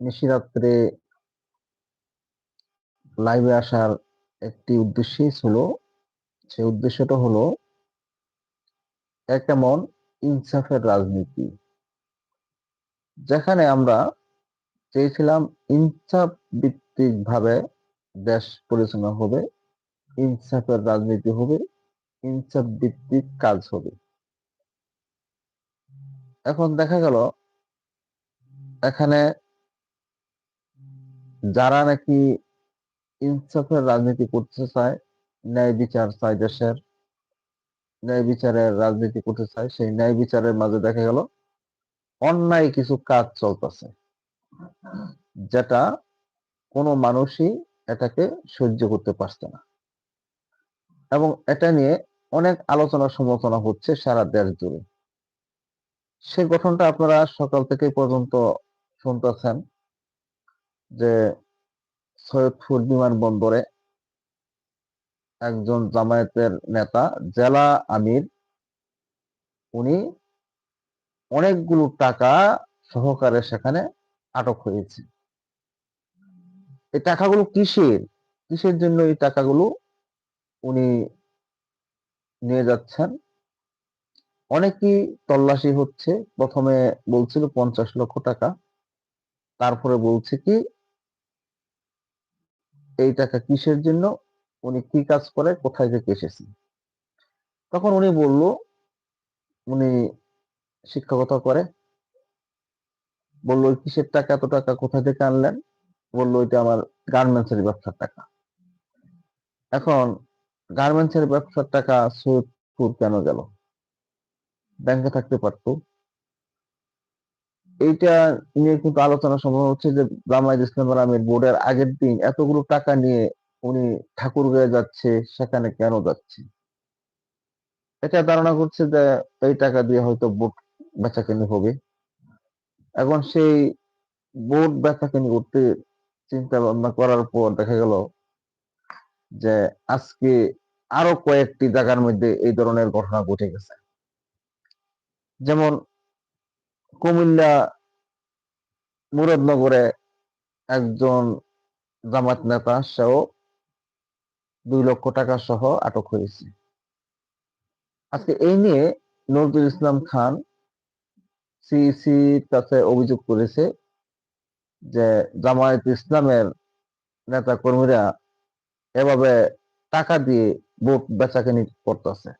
নিশিরাত্রে লাইভে আসার একটি উদ্দেশ্যই ছিল। সেই উদ্দেশ্যটা হলো, এক এমন ইনসাফের রাজনীতি, যেখানে আমরা চেয়েছিলাম ইনসাফ ভিত্তিক ভাবে দেশ পরিচালনা হবে, ইনসাফের রাজনীতি হবে, ইনসাফ ভিত্তিক কাজ হবে। এখন দেখা গেল এখানে যারা নাকি ইনসাফের রাজনীতি করতে চায়, ন্যায় বিচার চায় দেশের, ন্যায় বিচারের রাজনীতি করতে চায়, সেই ন্যায় বিচারের মাঝে দেখা গেল অন্যায় কিছু কাজ চলতেছে, যেটা কোনো মানুষই এটাকে সহ্য করতে পারছে না। এবং এটা নিয়ে অনেক আলোচনা সমালোচনা হচ্ছে সারা দেশ জুড়ে। সেই গঠনটা আপনারা সকাল থেকে পর্যন্ত শুনতেছেন যে সৈয়দপুর বিমানবন্দরে একজন জামায়াতের নেতা, জেলা আমির, উনি অনেকগুলো টাকা সহকারে সেখানে আটক হয়েছে। এই টাকাগুলো কিসের? কিসের জন্য এই টাকাগুলো উনি নিয়ে যাচ্ছেন? অনেকই তল্লাশি হচ্ছে। প্রথমে বলছিল পঞ্চাশ লক্ষ টাকা। তারপরে বলছে কি, এই টাকা কিসের জন্য? উনি কি কাজ করে? কোথায় থেকে এসেছে তখন উনি বলল, উনি শিক্ষকতা করে। বলল কিসের টাকা? এত টাকা কোথা থেকে আনলেন? বলল, এটা আমার গার্মেন্টসের ব্যবসার টাকা। এখন গার্মেন্টসের ব্যবসার টাকা সৈয়দপুর কেন গেল? ব্যাংকে থাকতে পারতো। এইটা নিয়ে কিন্তু আলোচনা সম্ভব হচ্ছে যে জামায়াত ইসলাম আমির বোর্ডের আগের দিন এতগুলো টাকা নিয়ে উনি ঠাকুরগাঁয়ে যাচ্ছে, সেখানে কেন যাচ্ছে? এটা ধারণা করছে যে এই টাকা দিয়ে হয়তো বোট বেচাকেনি হবে। এখন সেই বোট বেচাকেনি করতে চিন্তা ভাবনা করার পর দেখা গেল যে আজকে আরও কয়েকটি জায়গার মধ্যে এই ধরনের ঘটনা ঘটে গেছে। যেমন কুমিল্লা মুরাদনগরে একজন জামাত নেতা, সেও দুই লক্ষ টাকা সহ আটক হয়েছে। আজকে এই নিয়ে নজরুল ইসলাম খান সিইসির কাছে অভিযোগ করেছে যে জামায়াত ইসলামের নেতা কর্মীরা এভাবে টাকা দিয়ে ভোট বেচাকেনি করতেছে।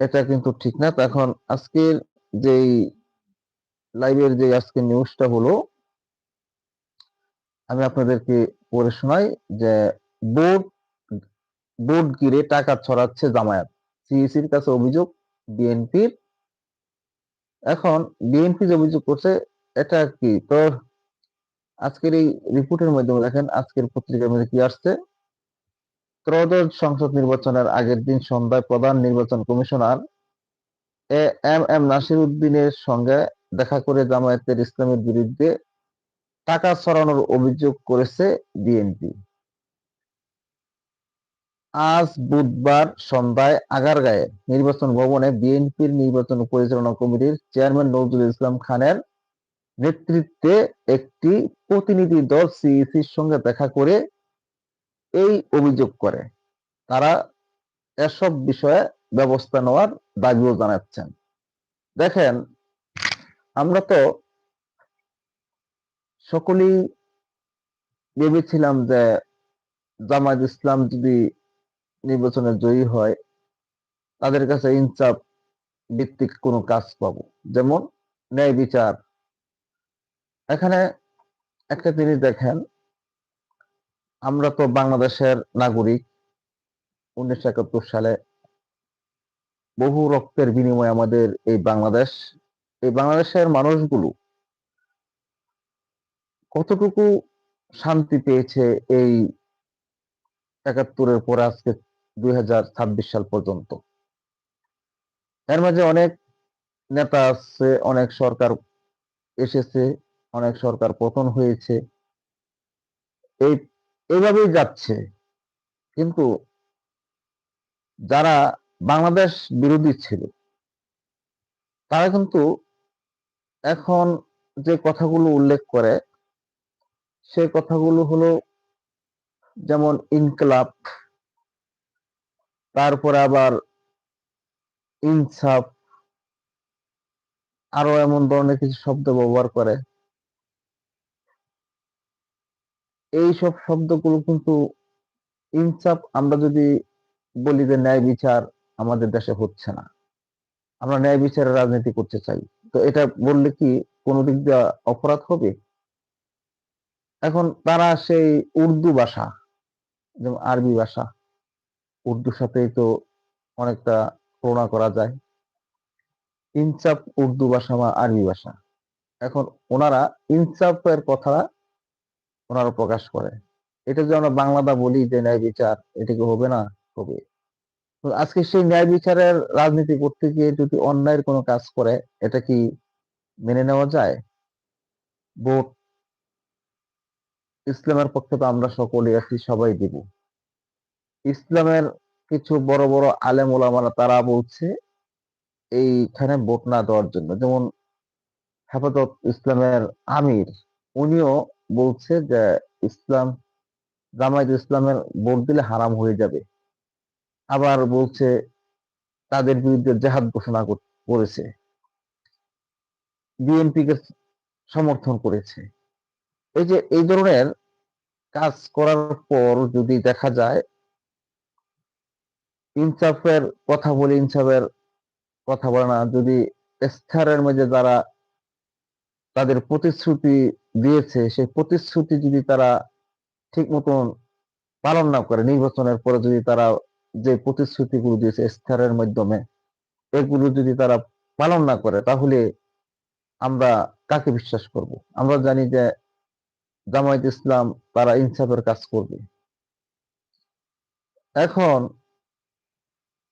এটা কিন্তু ঠিক না। তো এখন আজকের যেই লাইভের যে আজকে নিউজটা হলো, আমি আপনাদেরকে পড়ে শোনাই যে বোর্ড বোর্ড গিরে টাকা ছড়াচ্ছে জামায়াত। সিইসির কাছে অভিযোগ, বিএনপির। এখন বিএনপি যে অভিযোগ করছে, এটা কি? তো আজকের এই রিপোর্টের মাধ্যমে দেখেন, আজকের পত্রিকার মধ্যে কি আসছে? ত্রয়োদশ সংসদ নির্বাচনের আগের দিন সন্ধ্যায় প্রধান নির্বাচন commissioner A M M Nasir উদ্দিনের সঙ্গে দেখা করে জামায়াতের ইসলামের বিরুদ্ধে টাকা ছড়ানোর অভিযোগ করেছে বিএনপি। আজ বুধবার সন্ধ্যায় আগারগাঁয়ে নির্বাচন ভবনে বিএনপির নির্বাচন পরিচালনা কমিটির চেয়ারম্যান নজরুল ইসলাম খানের নেতৃত্বে একটি প্রতিনিধি দল সিইসির সঙ্গে দেখা করে এই অভিযোগ করে। তারা এসব বিষয়ে ব্যবস্থা নেওয়ার দাবিও জানাচ্ছেন। দেখেন, আমরা তো সকলেই ভেবেছিলাম যে জামায়াত ইসলাম যদি নির্বাচনে জয়ী হয়, তাদের কাছে ইনসাফ ভিত্তিক কোনো কাজ পাবো। যেমন ন্যায় বিচার। এখানে একটা জিনিস দেখেন, আমরা তো বাংলাদেশের নাগরিক। উনিশশো একাত্তর সালে বহু রক্তের বিনিময়ে আমাদের এই বাংলাদেশ, এই বাংলাদেশের মানুষগুলো কতটুকু শান্তি পেয়েছে এই একাত্তরের পরে আজকে দুই সাল পর্যন্ত? এর মাঝে অনেক নেতা আছে, অনেক সরকার এসেছে, অনেক সরকার পতন হয়েছে। এই, এভাবেই যাচ্ছে। কিন্তু যারা বাংলাদেশ বিরোধী ছিল। তারা কিন্তু এখন যে কথাগুলো উল্লেখ করে সে কথাগুলো হলো যেমন ইনকলাব, তারপরে আবার ইনসাফ, আরও এমন ধরনের কিছু শব্দ ব্যবহার করে। এই সব শব্দগুলো কিন্তু ইনসাফ, আমরা যদি বলি যে ন্যায় বিচার আমাদের দেশে হচ্ছে না। আমরা ন্যায় বিচারের রাজনীতি করতে চাই। তো এটা বললে কি কোনো দিক দিয়ে অপরাধ হবে? এখন তারা সেই উর্দু ভাষা, যেমন আরবি ভাষা, উর্দুর সাথেই তো অনেকটা তুলনা করা যায়। ইনসাফ উর্দু ভাষা বা আরবি ভাষা। এখন ওনারা ইনসাফের কথা ওনারা প্রকাশ করে। এটা যে আমরা বাংলাদা বলি যে ন্যায় বিচার, এটা কি হবে না? হবে। আজকে সেই ন্যায় বিচারের রাজনীতি করতে গিয়ে যদি অন্যায়ের কোনো কাজ করে, এটা কি মেনে নেওয়া যায়? ভোট ইসলামের পক্ষে তো আমরা সকলেই আছি, সবাই দিব। ইসলামের কিছু বড় বড় আলেম ওলামারা, তারা বলছে এইখানে ভোট না দেওয়ার জন্য। যেমন হেফাজত ইসলামের আমির, উনিও বলছে যে ইসলাম, জামায়াত ইসলামের ভোট দিলে হারাম হয়ে যাবে। আবার বলছে, তাদের বিরুদ্ধে জেহাদ ঘোষণা করেছে। বিএনপি কে সমর্থন করেছে। এই যে, এই ধরনের কাজ করার পর যদি দেখা যায়, ইনসাফের কথা বলে ইনসাফের কথা বলে না, যদি ইস্তাহারের মধ্যে যারা তাদের প্রতিশ্রুতি দিয়েছে, সেই প্রতিশ্রুতি যদি তারা ঠিক মতন পালন না করে, নির্বাচনের পরে যদি তারা যে প্রতিশ্রুতিগুলো দিয়েছে ইস্তাহারের মাধ্যমে, এগুলো যদি তারা পালন না করে, তাহলে আমরা কাকে বিশ্বাস করব? আমরা জানি যে জামায়াত ইসলাম তারা ইনসাফের কাজ করবে। এখন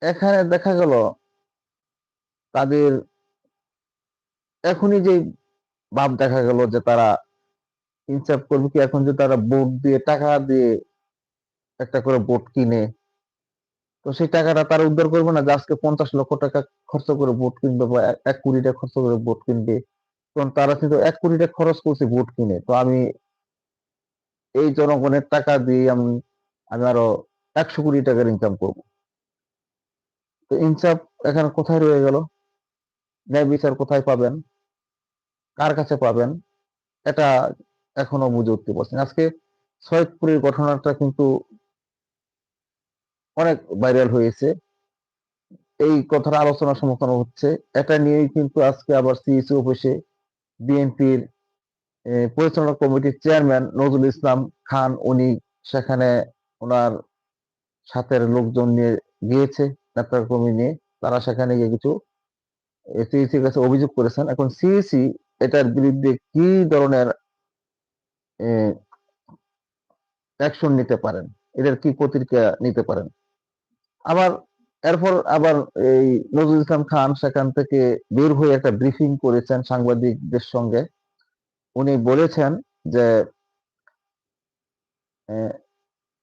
এখানে দেখা গেল তাদের এখনই যে ভাব দেখা গেল যে তারা ইনসাফ করবে কি? এখন যে তারা ভোট দিয়ে টাকা দিয়ে একটা করে ভোট কিনে তো সেই টাকাটা তারা উদ্ধার করবে না, যে আজকে পঞ্চাশ লক্ষ টাকা খরচ করে ভোট কিনবে বা এক- কোটি টাকা খরচ করে ভোট কিনবে। কারণ তারা কিন্তু এক কোটি টাকা খরচ করছে ভোট কিনে। তো আমি এই জনগণের টাকা দিয়ে আমি আমি আরও একশো কোটি টাকার ইনকাম করব। তো ইনসাফ এখানে কোথায় রয়ে গেল? ন্যায় বিচার কোথায় পাবেন? কার কাছে পাবেন? এটা এখনও বুঝে উঠতে পারছি না। আজকে সৈয়দপুরের ঘটনাটা কিন্তু অনেক ভাইরাল হয়েছে। এই কথার আলোচনা সমর্থন হচ্ছে। এটা নিয়েই কিন্তু আজকে আবার সিইসি অফিসে বিএনপির পরিচালনা কমিটির চেয়ারম্যান নজরুল ইসলাম খান, উনি সেখানে ওনার সাথের লোকজন নিয়ে গিয়েছে নেতা কর্মী নিয়ে। তারা সেখানে গিয়ে কিছু সিইসির কাছে অভিযোগ করেছেন। এখন সিইসি এটার বিরুদ্ধে কি ধরনের অ্যাকশন নিতে পারেন? এদের কি প্রতিক্রিয়া নিতে পারেন? আবার এরপর আবার এই নজরুল ইসলাম খান সেখান থেকে বের হয়ে একটা ব্রিফিং করেছেন সাংবাদিকদের সঙ্গে। উনি বলেছেন যে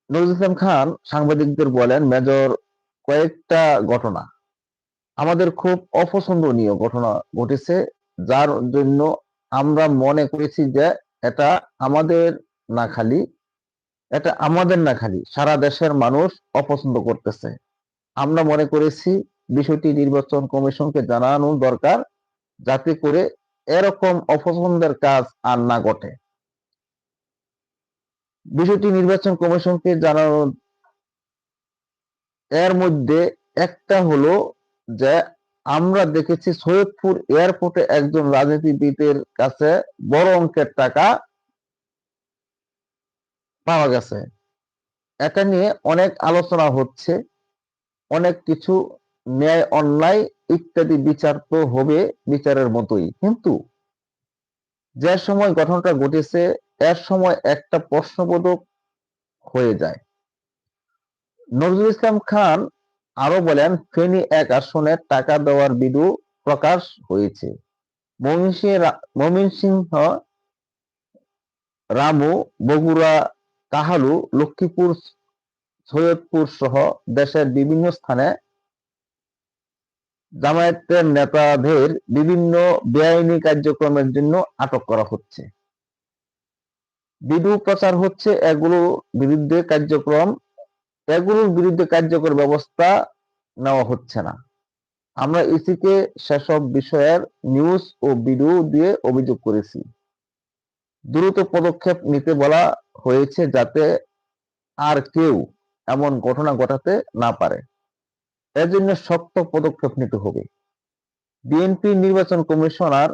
নজরুল ইসলাম খান সাংবাদিকদের বলেন, মেজর, কয়েকটা ঘটনা। আমাদের খুব অপছন্দনীয় ঘটনা ঘটেছে, যার জন্য আমরা মনে করেছি যে এটা আমাদের না খালি, এটা আমাদের না খালি, সারা দেশের মানুষ অপছন্দ করতেছে। আমরা মনে করেছি বিষয়টি নির্বাচন কমিশনকে জানানো দরকার যাতে করে এরকম অপছন্দের কাজ আর না ঘটে। বিষয়টি নির্বাচন কমিশনকে জানানো এর মধ্যে একটা হলো যে আমরা দেখেছি সৈয়দপুর এয়ারপোর্টে একজন রাজনীতিবিদের কাছে বড় অঙ্কের টাকা পাওয়া গেছে। এটা নিয়ে অনেক আলোচনা হচ্ছে। অনেক কিছু ন্যায়, অন্যায় ইত্যাদি বিচার তো হবে বিচারের মতোই। কিন্তু যে সময় ঘটনাটা ঘটেছে, এর সময় একটা প্রশ্নবোধক হয়ে যায়। নজরুল ইসলাম খান আরও বলেন, ফেনী এক আসনে টাকা দেওয়ার বিধু প্রকাশ হয়েছে। ময়মনসিংহ ময়মনসিংহ রামু, বগুড়া, কাহালু, লক্ষ্মীপুর সৈয়দপুর সহ দেশের বিভিন্ন স্থানে জামায়াতের নেতাদের বিভিন্ন বেআইনি কার্যক্রমের জন্য আটক করা হচ্ছে। ভিডিও প্রচার হচ্ছে এগুলো বিরুদ্ধে কার্যক্রম, এগুলোর বিরুদ্ধে কার্যকর ব্যবস্থা নেওয়া হচ্ছে না। আমরা ইসিকে সেসব বিষয়ের নিউজ ও ভিডিও দিয়ে অভিযোগ করেছি। দ্রুত পদক্ষেপ নিতে বলা হয়েছে যাতে আর কেউ এমন ঘটনা ঘটাতে না পারে। এজন্য শক্ত পদক্ষেপ নিতে হবে। বিএনপি নির্বাচন কমিশনার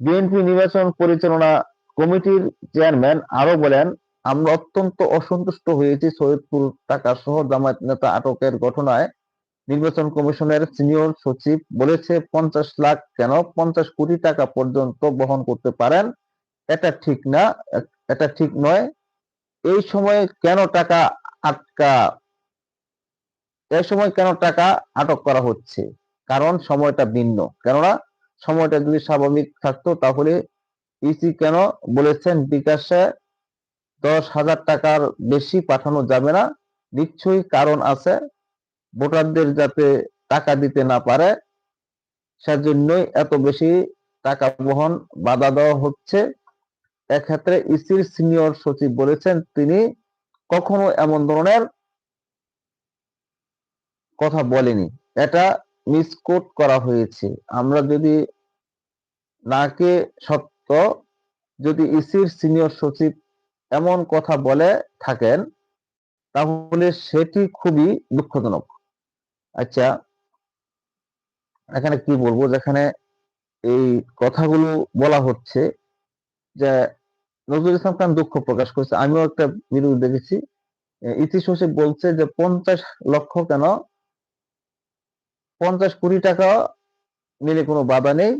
বিএনপি নির্বাচন পরিচালনা কমিটির চেয়ারম্যান আরও বলেন, আমরা অত্যন্ত অসন্তুষ্ট হয়েছি সৈয়দপুর টাকা সহ জামায়াত নেতা আটকের ঘটনায়। নির্বাচন কমিশনের সিনিয়র সচিব বলেছে, পঞ্চাশ লাখ কেন? পঞ্চাশ কোটি টাকা পর্যন্ত বহন করতে পারেন। এটা ঠিক না, এটা ঠিক নয়। এই সময়ে কেন টাকা আটকা। এই সময় কেন টাকা আটক করা হচ্ছে? কারণ সময়টা ভিন্ন। কেননা, সময়টা যদি স্বাভাবিক থাকতো, তাহলে ইসি কেন বলেছেন, বিকাশে দশ হাজার টাকার বেশি পাঠানো যাবে না। নিশ্চয়ই কারণ আছে। ভোটারদের যাতে টাকা দিতে না পারে, সেজন্যই এত বেশি টাকা বহন বাধা দেওয়া হচ্ছে। এক্ষেত্রে ইসির সিনিয়র সচিব বলেছেন, তিনি কখনো এমন ধরনের কথা বলেনি। এটা মিসকোট করা হয়েছে। আমরা যদি নাকে সত্য যদি ইসির সিনিয়র সচিব এমন কথা বলে থাকেন, তাহলে সেটি খুবই দুঃখজনক। আচ্ছা এখানে কি বলব? যেখানে এই কথাগুলো বলা হচ্ছে যে নজরুল ইসলাম খান দুঃখ প্রকাশ করেছে। আমিও একটা ভিডিও দেখেছি। ইতি সচিব বলছে যে পঞ্চাশ লক্ষ কেন পঞ্চাশ কোটি টাকা মিলে কোনো বাধা নেই।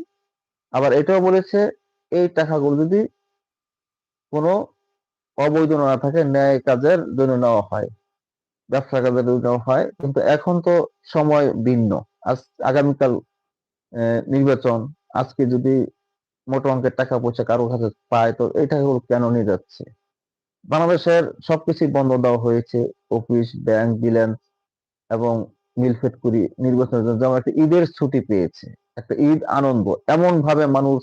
আবার এটাও বলেছে এই টাকাগুলো যদি কোনো অবৈধ না থাকে, ন্যায় কাজের জন্য নেওয়া হয়, ব্যবসা কাজের জন্য নেওয়া হয়। কিন্তু এখন তো সময় ভিন্ন। আজ আগামীকাল নির্বাচন। আজকে যদি মোটো অঙ্কের টাকা পয়সা কারোর কাছে পায়, তো এই টাকাগুলো কেন নিয়ে যাচ্ছে? বাংলাদেশের সবকিছুই বন্ধ দেওয়া হয়েছে, অফিস, ব্যাংক বিল্যান্স এবং মিলফেট করি নির্বাচনের জন্য। যেমন একটা ঈদের ছুটি পেয়েছে, একটা ঈদ আনন্দ এমন ভাবে মানুষ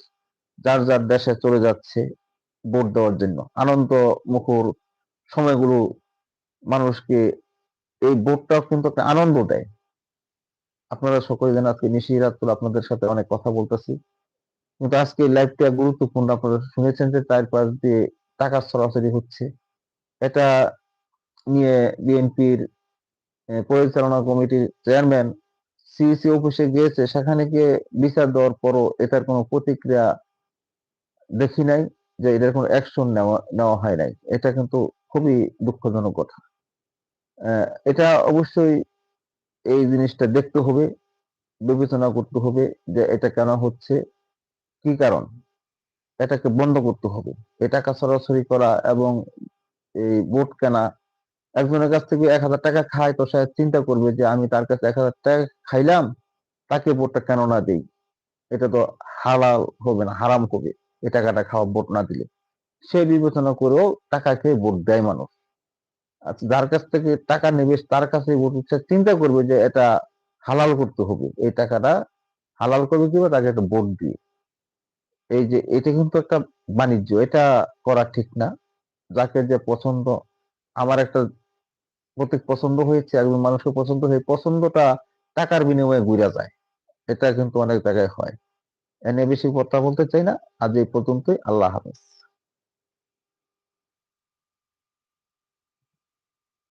যার যার দেশে চলে যাচ্ছে ভোট দেওয়ার জন্য। আনন্দ মুখর সময়গুলো মানুষকে এই ভোটটাও কিন্তু একটা আনন্দ দেয়। আপনারা সকলে জানেন আজকে নিশি রাত্র আপনাদের সাথে অনেক কথা বলতেছি। কিন্তু আজকে লাইভটা গুরুত্বপূর্ণ আপনারা শুনেছেন যে তার পাশ দিয়ে টাকা সরাসরি হচ্ছে। এটা নিয়ে বিএনপির পরিচালনা কমিটির চেয়ারম্যান সিইসি অফিসে গিয়েছে। সেখানে গিয়ে বিচার দেওয়ার পরও এটার কোনো প্রতিক্রিয়া দেখি নাই যে এটার কোনো অ্যাকশন নেওয়া নেওয়া হয় নাই। এটা কিন্তু খুবই দুঃখজনক কথা। এটা অবশ্যই এই জিনিসটা দেখতে হবে, বিবেচনা করতে হবে যে এটা কেন হচ্ছে। কি কারণ? এটাকে বন্ধ করতে হবে। এই টাকা সরাসরি করা এবং এই ভোট কেনা, একজনের কাছ থেকে এক হাজার টাকা খায় তো সে চিন্তা করবে যে আমি তার কাছে এক হাজার টাকা খাইলাম, তাকে ভোটটা কেন না দিই? এটা তো হালাল হবে না, হারাম হবে। এই টাকাটা খাওয়া ভোট না দিলে। সে বিবেচনা করেও টাকা খেয়ে ভোট দেয় মানুষ। আচ্ছা যার কাছ থেকে টাকা নেবে, তার কাছে ভোট চিন্তা করবে যে এটা হালাল করতে হবে। এই টাকাটা হালাল করবে কীভাবে? তাকে একটা ভোট দিয়ে। এই যে, এটা কিন্তু একটা বাণিজ্য, এটা করা ঠিক না। যাকে যে পছন্দ, আমার একটা প্রতীক পছন্দ হয়েছে একজন মানুষকে পছন্দ হয়ে পছন্দটা টাকার বিনিময়ে ঘুরা যায়। এটা কিন্তু অনেক জায়গায় হয়। এনে বেশি কথা বলতে চাই না। আজ এই পর্যন্তই। আল্লাহ হাফেজ।